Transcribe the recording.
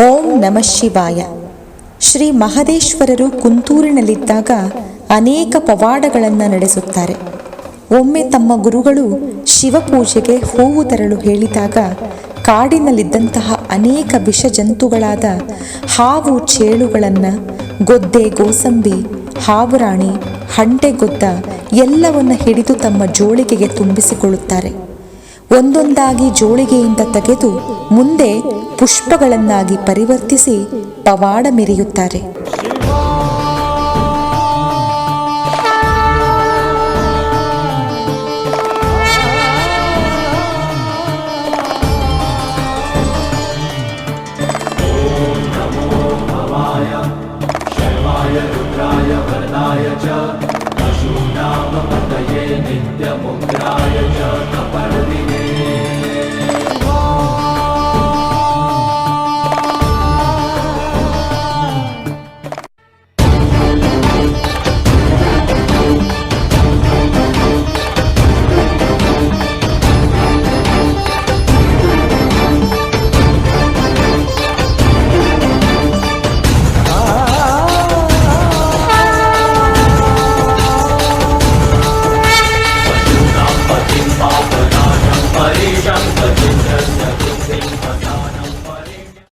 ಓಂ ನಮ ಶಿವಾಯ. ಶ್ರೀ ಮಹದೇಶ್ವರರು ಕುಂತೂರಿನಲ್ಲಿದ್ದಾಗ ಅನೇಕ ಪವಾಡಗಳನ್ನು ನಡೆಸುತ್ತಾರೆ. ಒಮ್ಮೆ ತಮ್ಮ ಗುರುಗಳು ಶಿವಪೂಜೆಗೆ ಹೂವು ತರಲು ಹೇಳಿದಾಗ ಕಾಡಿನಲ್ಲಿದ್ದಂತಹ ಅನೇಕ ವಿಷ ಜಂತುಗಳಾದ ಹಾವು ಚೇಳುಗಳನ್ನು, ಗೊದ್ದೆ, ಗೋಸಂಬಿ, ಹಾವುರಾಣಿ ಹಂಟೆಗೊದ್ದ ಎಲ್ಲವನ್ನು ಹಿಡಿದು ತಮ್ಮ ಜೋಳಿಗೆಗೆ ತುಂಬಿಸಿಕೊಳ್ಳುತ್ತಾರೆ. ಒಂದೊಂದಾಗಿ ಜೋಳಿಗೆಯಿಂದ ತೆಗೆದು ಮುಂದೆ ಪುಷ್ಪಗಳನ್ನಾಗಿ ಪರಿವರ್ತಿಸಿ ಪವಾಡ ಮೆರೆಯುತ್ತಾರೆ. ನಿತ್ಯ ಮುಂದೆ.